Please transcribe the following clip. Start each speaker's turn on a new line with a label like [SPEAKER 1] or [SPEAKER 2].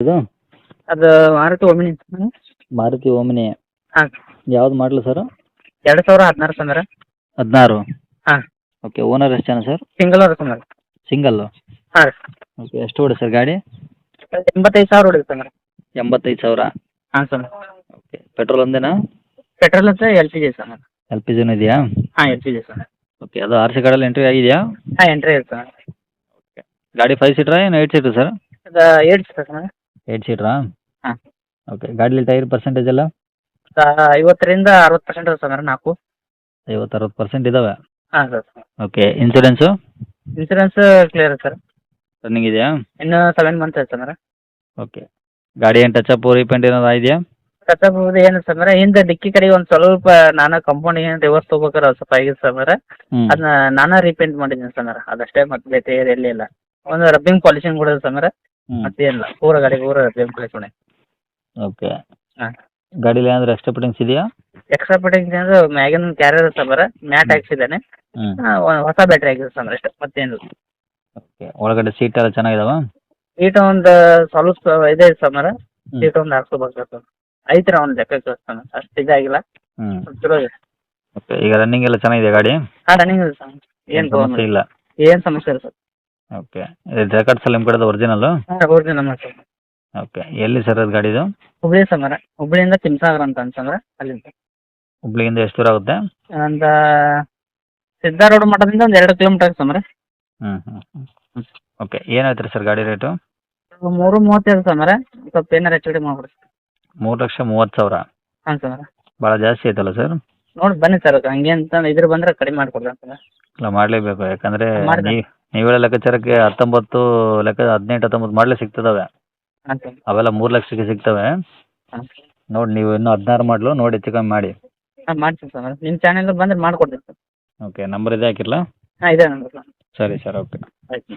[SPEAKER 1] ಇದು
[SPEAKER 2] ಅದು Maruti Omni
[SPEAKER 1] Maruti Omni.
[SPEAKER 2] ಹಾಂ.
[SPEAKER 1] ಯಾವ್ದು ಮಾಡಲು ಸರ್?
[SPEAKER 2] ಎರಡು ಸಾವಿರ ಹದಿನಾರು ಸಂದ್ರ
[SPEAKER 1] ಹದಿನಾರು?
[SPEAKER 2] ಹಾಂ.
[SPEAKER 1] ಓಕೆ ಓನರ್ ಎಷ್ಟು ಜನ ಸರ್?
[SPEAKER 2] ಸಿಂಗಲ್ ಅವ್ರ ಸಂದ್ರ
[SPEAKER 1] ಸಿಂಗಲ್ಲು
[SPEAKER 2] ಹಾಂ
[SPEAKER 1] ಓಕೆ ಎಷ್ಟು ಹೊಡೆ ಸರ್ ಗಾಡಿ?
[SPEAKER 2] ಎಂಬತ್ತೈದು ಸಾವಿರ ಹೊಡಿದೆ ಸಂದ್ರ
[SPEAKER 1] ಎಂಬತ್ತೈದು ಸಾವಿರ?
[SPEAKER 2] ಹಾಂ ಸರ್.
[SPEAKER 1] ಓಕೆ ಪೆಟ್ರೋಲ್ ಒಂದೇನಾ?
[SPEAKER 2] ಪೆಟ್ರೋಲ್ ಅಂತ L P G sir
[SPEAKER 1] L P ಜಿನೂ ಇದೆಯಾ?
[SPEAKER 2] ಹಾಂ L P G sir.
[SPEAKER 1] Okay ಅದು ಆರ್ ಸಿ ಕಾರ್ಡಲ್ಲಿ ಎಂಟ್ರಿ ಆಗಿದೆಯಾ?
[SPEAKER 2] ಹಾಂ ಎಂಟ್ರಿ ಇದೆ ಸರ್.
[SPEAKER 1] ಗಾಡಿ ಫೈವ್ ಸೀಟ್ರಾ ಏನು ಏಯ್ಟ್ ಸೀಟ್ರ್ ಸರ್?
[SPEAKER 2] ಅದು ಏಟ್ ಸರ್ ಸರ್.
[SPEAKER 1] ಏಯ್ಟ್ ಸೀಟ್ರಾ
[SPEAKER 2] ಹಾಂ.
[SPEAKER 1] ಓಕೆ ಗಾಡಿಲಿ ಟೈರ್ ಪರ್ಸೆಂಟೇಜ್ ಎಲ್ಲ?
[SPEAKER 2] ಐವತ್ತರಿಂದ ಅರವತ್ತು ಪರ್ಸೆಂಟ್ ಸರ್ ನಾಲ್ಕು.
[SPEAKER 1] ಐವತ್ತು ಅರವತ್ತು ಪರ್ಸೆಂಟ್ ಇದಾವೆ?
[SPEAKER 2] ಹಾಂ sir.
[SPEAKER 1] Okay insurance
[SPEAKER 2] insurance clear sir.
[SPEAKER 1] Running ಇದೆಯಾ?
[SPEAKER 2] ಇನ್ನು ಸೆವೆನ್ ಮಂತ್ ಆಯ್ತು ಸರ್.
[SPEAKER 1] ಓಕೆ ಗಾಡಿ ಏನು ಟಚಪ್ ರೀಪೇಂಟ್ ಏನಾದ್ರು ಆಗಿದೆಯಾ?
[SPEAKER 2] ಕತ್ತಬಹುದು ಏನು ಸರ್ ಹಿಂದೆ ಡಿಕ್ಕಿ ಕಡೆ ಒಂದು ಸ್ವಲ್ಪ ನಾನು ಕಂಪೌಂಡ್ ಏನು ರಿವರ್ಸ್ ತೊಗೋಬೇಕಾರೆ ಸ್ವಲ್ಪ ಆಗಿದೆ ಸರ್
[SPEAKER 1] ಹ್ಞೂ
[SPEAKER 2] ಅದನ್ನ ನಾನಾ ರೀಪೇಂಟ್ ಮಾಡಿದ್ದೀನಿ ಸರ್ ಅದಷ್ಟೇ ಮತ್ತೆ ಬೇರೆ ಎಲ್ಲಿ ಇಲ್ಲ. ಒಂದು ರಬ್ಬಿಂಗ್ ಪಾಲಿಶಿಂಗ್ ಕೂಡ ಸರ್ ಮತ್ತೇನಿಲ್ಲ ಪೂರ ಗಾಡಿ ಪೂರ ರಬ್ಬಿಂಗ್ ಕಳಿಸೋಣ
[SPEAKER 1] ಓಕೆ
[SPEAKER 2] ಹಾಂ.
[SPEAKER 1] ಗಾಡೀಲಿ ಏನಾದರೂ ಎಕ್ಸ್ಟ್ರಾ ಫಿಟ್ಟಿಂಗ್ಸ್ ಇದೆಯಾ?
[SPEAKER 2] ಎಕ್ಸ್ಟ್ರಾ ಫಿಟ್ಟಿಂಗ್ ಅಂದ್ರೆ ಮ್ಯಾಗಿನ ಕ್ಯಾರಿಯರ್ ಸಬರ ಮ್ಯಾಟ್ ಹಾಕ್ಸಿದ್ದಾನೆ. ಆ, ಒಂದ್ ಹೊಸ ಬ್ಯಾಟ್ರಿ ಹಾಕಿದ್ರು ಅಷ್ಟೇ ಮತ್ತೇನಿಲ್ಲ.
[SPEAKER 1] ಓಕೆ ಒಳಗಡೆ ಸೀಟ್ ಎಲ್ಲ ಚೆನ್ನಾಗಿದಾವ?
[SPEAKER 2] ಸೀಟ್ ಒಂದು ಸ್ವಲ್ಪ ಇದೆ ಸರ್ ಸೀಟ್ ಒಂದು ಹಾಕ್ಸ್ಕೋಬೇಕು ಸರ್ ಒಂದು ಅವ್ನ ಲೆಕ್ಕಕ್ಕೆ ಸರ್ ಅಷ್ಟು ಇದಾಗಿಲ್ಲ.
[SPEAKER 1] ಹ್ಞೂ
[SPEAKER 2] ಸ್ವಲ್ಪ ಚಲೋ ಇದೆ.
[SPEAKER 1] ಓಕೆ ಈಗ ರನ್ನಿಂಗ್ ಎಲ್ಲ ಚೆನ್ನಾಗಿದೆ ಗಾಡಿ?
[SPEAKER 2] ಹಾಂ ರನ್ನಿಂಗ್ ಇದೆ ಸರ್. ಏನು
[SPEAKER 1] ಸಮಸ್ಯೆ ಇಲ್ಲ.
[SPEAKER 2] ಏನು ಸಮಸ್ಯೆ ಇಲ್ಲ ಸರ್.
[SPEAKER 1] ಓಕೆ. ರೆಕಾರ್ಡ್ಸ್ ಎಲ್ಲ ನಿಮ್ಮ ಕಡೆದು ಒರಿಜಿನಲ್ಲು
[SPEAKER 2] ಹಾಂ ಓರಿಜಿನಲ್ ನಮ್ಮ ಸರ್
[SPEAKER 1] ಓಕೆ. ಎಲ್ಲಿ ಸರ್ ಅದು ಗಾಡಿದು?
[SPEAKER 2] ಹುಬ್ಳಿ ಸಮರ ಹುಬ್ಳಿಯಿಂದ ತಿಮ್ಸಾಗರ ಅಂತ ಅಂತಂದ್ರೆ ಅಲ್ಲಿಂದ.
[SPEAKER 1] ಹುಬ್ಳಿಯಿಂದ ಎಷ್ಟು ದೂರ ಆಗುತ್ತೆ?
[SPEAKER 2] ಒಂದು ಸಿದ್ದಾರೂಢ ಮಠದಿಂದ ಒಂದು ಎರಡು ಕಿಲೋಮೀಟರ್ ಸಮರ
[SPEAKER 1] ಹ್ಞೂ ಹ್ಞೂ ಓಕೆ. ಏನು ಹೇಳ್ತೀರಿ ಸರ್ ಗಾಡಿ ರೇಟು?
[SPEAKER 2] ಮೂರು ಮೂವತ್ತೈದು ಸಮರ ಸ್ವಲ್ಪ ಏನಾರು ಹೆಚ್ಚು ಕಡಿಮೆ ಮಾಡ್ಬಿಡಿ.
[SPEAKER 1] ಮೂರು ಲಕ್ಷ ಮೂವತ್ತು ಸಾವಿರ.
[SPEAKER 2] ಹಾಂ ಸಮರ
[SPEAKER 1] ಭಾಳ ಜಾಸ್ತಿ ಐತಲ್ಲ ಸರ್?
[SPEAKER 2] ನೋಡಿ ಬನ್ನಿ ಸರ್ ಹಂಗೆ ಅಂತ ಇದ್ರ ಬಂದ್ರೆ ಕಡಿಮೆ ಮಾಡ್ಕೊಡ್ರಿ ಅಂತ
[SPEAKER 1] ಇಲ್ಲ ಮಾಡಲೇಬೇಕು. ಯಾಕಂದ್ರೆ. ನೀವು ನೀವು ಹೇಳೋ ಲೆಕ್ಕಾಚಾರಕ್ಕೆ ಹತ್ತೊಂಬತ್ತು ಲೆಕ್ಕ ಹದಿನೆಂಟು ಹತ್ತೊಂಬತ್ತು ಮಾಡಲೇ ಸಿಗ್ತದವೆ.
[SPEAKER 2] ಹಾಂ ಸರ್
[SPEAKER 1] ಅವೆಲ್ಲ ಮೂರು ಲಕ್ಷಕ್ಕೆ ಸಿಗ್ತವೆ.
[SPEAKER 2] ಹಾಂ
[SPEAKER 1] ನೋಡಿ ನೀವು ಇನ್ನು ಹದಿನಾರು ಮಾಡಲು ನೋಡಿ ಹೆಚ್ಚು ಕಮ್ಮಿ ಮಾಡಿ.
[SPEAKER 2] ಹಾಂ ಮಾಡ್ತೀನಿ ಸರ್. ನಿಮ್ಮ ಚಾನೆಲ್ ಬಂದ್ರೆ ಮಾಡ್ಕೊಡ್ತೀನಿ ಸರ್.
[SPEAKER 1] ಓಕೆ ನಂಬರ್ ಇದೆ ಹಾಕಿರಲಾ?
[SPEAKER 2] ಹಾಂ ಇದೆ ನಂಬರ್
[SPEAKER 1] ಸರಿ ಸರ್ ಓಕೆ
[SPEAKER 2] ಆಯ್ತು.